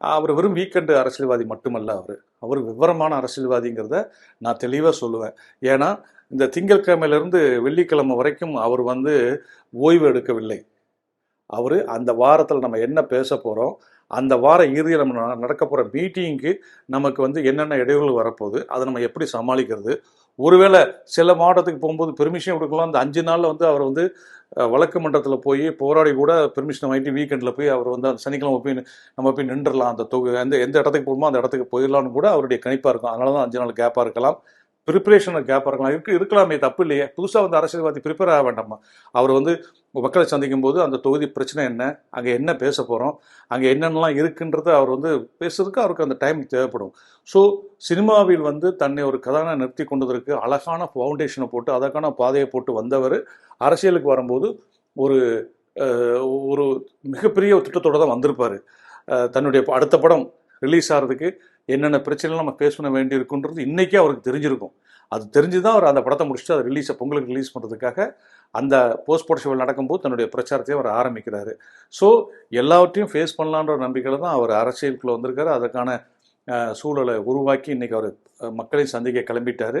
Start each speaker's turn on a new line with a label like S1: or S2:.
S1: அவர் வெறும் வீக்கெண்டு அரசியல்வாதி மட்டுமல்ல அவர். அவர் விவரமான அரசியல்வாதிங்கிறத நான் தெளிவாக சொல்லுவேன். ஏன்னா இந்த திங்கட்கிழமையிலிருந்து வெள்ளிக்கிழமை வரைக்கும் அவர் வந்து ஓய்வு எடுக்கவில்லை. அவர் அந்த வாரத்தில் நம்ம என்ன பேச போகிறோம் அந்த வார இறுதியில் நம்ம நடக்க போகிற மீட்டிங்க்கு நமக்கு வந்து என்னென்ன இடையூறுகள் வரப்போகுது அதை நம்ம எப்படி சமாளிக்கிறது? ஒருவேளை சில மாவட்டத்துக்கு போகும்போது பெர்மிஷன் கொடுக்கலாம் அந்த அஞ்சு நாளில் வந்து அவர் வந்து வழக்கு மன்றத்தில் போய் போராடி கூட பெர்மிஷன் வாங்கிட்டு வீக்கெண்டில் போய் அவர் வந்து அந்த சனிக்கிழமை போய் நம்ம போய் நின்றுடலாம். அந்த தொகு எந்த எந்த இடத்துக்கு போகணுமோ அந்த இடத்துக்கு போயிடலாம்னு கூட அவருடைய கணிப்பாக இருக்கும். அதனால தான் அஞ்சு நாள் கேப்பாக இருக்கலாம். ப்ரிப்பரேஷனுக்கு கேப்பாக இருக்கலாம் இருக்கு இருக்கலாமே தப்பு இல்லையே. புதுசாக வந்து அரசியல்வாதி ப்ரிப்பேர் ஆக வேண்டாமா? அவர் வந்து மக்களை சந்திக்கும் போது அந்த தொகுதி பிரச்சனை என்ன? அங்கே என்ன பேச போகிறோம் அங்கே என்னென்னலாம் இருக்குன்றது அவர் வந்து பேசுறதுக்கு அவருக்கு அந்த டைம் தேவைப்படும். ஸோ சினிமாவில் வந்து தன்னை ஒரு கதான நிறுத்தி கொண்டதற்கு அழகான ஃபவுண்டேஷனை போட்டு அதற்கான பாதையை போட்டு வந்தவர் அரசியலுக்கு வரும்போது ஒரு ஒரு மிகப்பெரிய திட்டத்தோடு தான் வந்திருப்பார். தன்னுடைய அடுத்த படம் ரிலீஸ் ஆகிறதுக்கு என்னென்ன பிரச்சனைலாம் நம்ம ஃபேஸ் பண்ண வேண்டியிருக்குன்றது இன்றைக்கே அவருக்கு தெரிஞ்சிருக்கும். அது தெரிஞ்சு தான் அவர் அந்த படத்தை முடிச்சுட்டு அதை ரிலீஸை பொங்கலுக்கு ரிலீஸ் பண்ணுறதுக்காக அந்த போஸ்ட் ப்ரொடக்ஷன் நடக்கும்போது தன்னுடைய பிரச்சாரத்தையும் அவர் ஆரம்பிக்கிறாரு. ஸோ எல்லாவற்றையும் ஃபேஸ் பண்ணலான்ற நம்பிக்கையில் தான் அவர் அரசியலுக்குள்ளே வந்திருக்காரு. அதற்கான சூழலை உருவாக்கி இன்றைக்கி அவர் மக்களை சந்திக்க கிளம்பிட்டாரு.